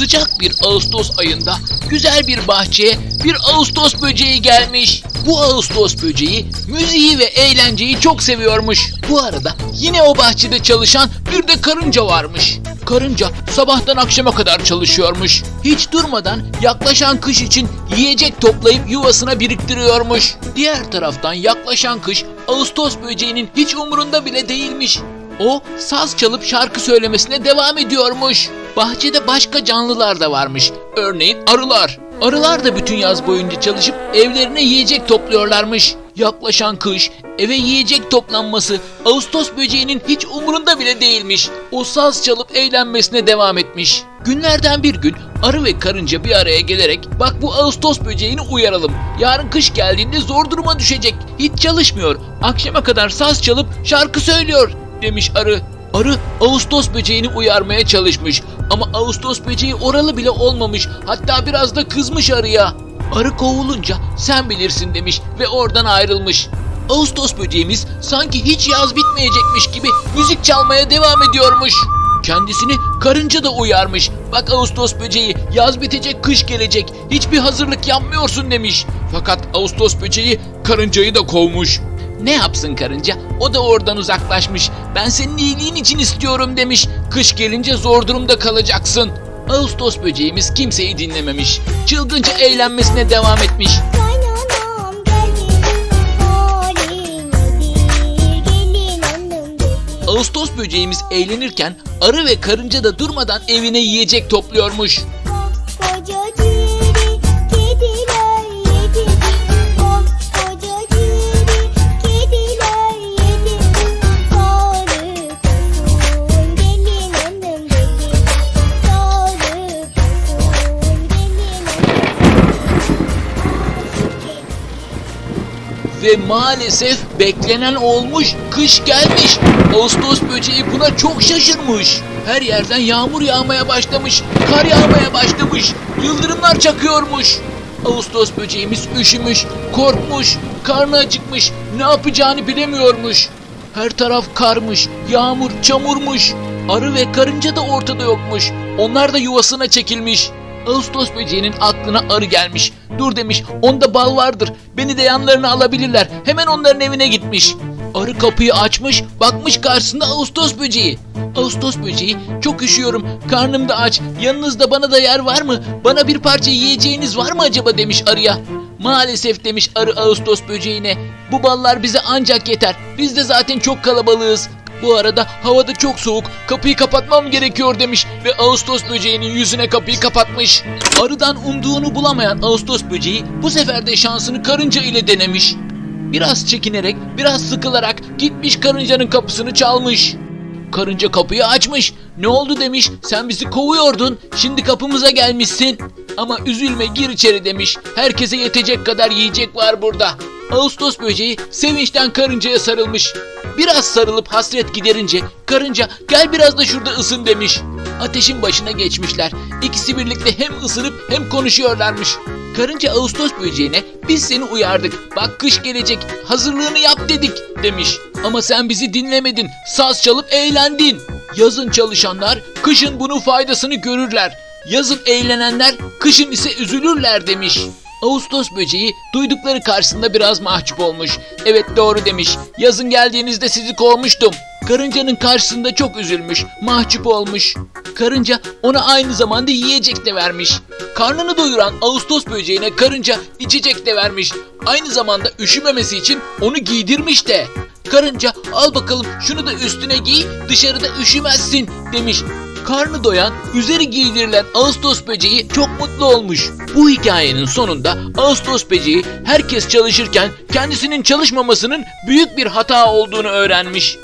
Sıcak bir Ağustos ayında güzel bir bahçeye bir Ağustos böceği gelmiş. Bu Ağustos böceği müziği ve eğlenceyi çok seviyormuş. Bu arada yine o bahçede çalışan bir de karınca varmış. Karınca sabahtan akşama kadar çalışıyormuş. Hiç durmadan yaklaşan kış için yiyecek toplayıp yuvasına biriktiriyormuş. Diğer taraftan yaklaşan kış Ağustos böceğinin hiç umurunda bile değilmiş. O saz çalıp şarkı söylemesine devam ediyormuş. Bahçede başka canlılar da varmış. Örneğin arılar. Arılar da bütün yaz boyunca çalışıp evlerine yiyecek topluyorlarmış. Yaklaşan kış, eve yiyecek toplanması Ağustos böceğinin hiç umurunda bile değilmiş. O saz çalıp eğlenmesine devam etmiş. Günlerden bir gün arı ve karınca bir araya gelerek bak bu Ağustos böceğini uyaralım. Yarın kış geldiğinde zor duruma düşecek. Hiç çalışmıyor. Akşama kadar saz çalıp şarkı söylüyor demiş arı. Arı Ağustos böceğini uyarmaya çalışmış ama Ağustos böceği oralı bile olmamış hatta biraz da kızmış arıya. Arı kovulunca sen bilirsin demiş ve oradan ayrılmış. Ağustos böceğimiz sanki hiç yaz bitmeyecekmiş gibi müzik çalmaya devam ediyormuş. Kendisini karınca da uyarmış. Bak Ağustos böceği yaz bitecek kış gelecek hiçbir hazırlık yapmıyorsun demiş. Fakat Ağustos böceği karıncayı da kovmuş. Ne yapsın karınca? O da oradan uzaklaşmış. Ben senin iyiliğin için istiyorum demiş. Kış gelince zor durumda kalacaksın. Ağustos böceğimiz kimseyi dinlememiş. Çılgınca eğlenmesine devam etmiş. Ağustos böceğimiz eğlenirken arı ve karınca da durmadan evine yiyecek topluyormuş. Ve maalesef beklenen olmuş, kış gelmiş. Ağustos böceği buna çok şaşırmış. Her yerden yağmur yağmaya başlamış, kar yağmaya başlamış, yıldırımlar çakıyormuş. Ağustos böceğimiz üşümüş, korkmuş, karnı acıkmış, ne yapacağını bilemiyormuş. Her taraf karmış, yağmur, çamurmuş. Arı ve karınca da ortada yokmuş. Onlar da yuvasına çekilmiş. Ağustos böceğinin aklına arı gelmiş. Dur demiş, onda bal vardır. Beni de yanlarına alabilirler. Hemen onların evine gitmiş. Arı kapıyı açmış, bakmış karşısında Ağustos böceği. Ağustos böceği, çok üşüyorum, karnım da aç, yanınızda bana da yer var mı? Bana bir parça yiyeceğiniz var mı acaba demiş arıya. Maalesef demiş arı Ağustos böceğine. Bu ballar bize ancak yeter. Biz de zaten çok kalabalığız. Bu arada havada çok soğuk. Kapıyı kapatmam gerekiyor demiş ve Ağustos böceğinin yüzüne kapıyı kapatmış. Arıdan umduğunu bulamayan Ağustos böceği bu sefer de şansını karınca ile denemiş. Biraz çekinerek, biraz sıkılarak gitmiş karıncanın kapısını çalmış. Karınca kapıyı açmış. Ne oldu demiş. Sen bizi kovuyordun. Şimdi kapımıza gelmişsin. Ama üzülme gir içeri demiş. Herkese yetecek kadar yiyecek var burada. Ağustos böceği sevinçten karıncaya sarılmış. Biraz sarılıp hasret giderince karınca gel biraz da şurada ısın demiş. Ateşin başına geçmişler. İkisi birlikte hem ısınıp hem konuşuyorlarmış. Karınca Ağustos böceğine biz seni uyardık. Bak kış gelecek. Hazırlığını yap dedik demiş. Ama sen bizi dinlemedin. Saz çalıp eğlendin. Yazın çalışanlar kışın bunun faydasını görürler. Yazın eğlenenler kışın ise üzülürler demiş. Ağustos böceği duydukları karşısında biraz mahcup olmuş. Evet doğru demiş. Yazın geldiğinizde sizi kovmuştum. Karıncanın karşısında çok üzülmüş, mahcup olmuş. Karınca ona aynı zamanda yiyecek de vermiş. Karnını doyuran Ağustos böceğine karınca içecek de vermiş. Aynı zamanda üşümemesi için onu giydirmiş de. Karınca al bakalım şunu da üstüne giy dışarıda üşümezsin demiş. Karnı doyan, üzeri giydirilen Ağustos böceği çok mutlu olmuş. Bu hikayenin sonunda Ağustos böceği herkes çalışırken kendisinin çalışmamasının büyük bir hata olduğunu öğrenmiş.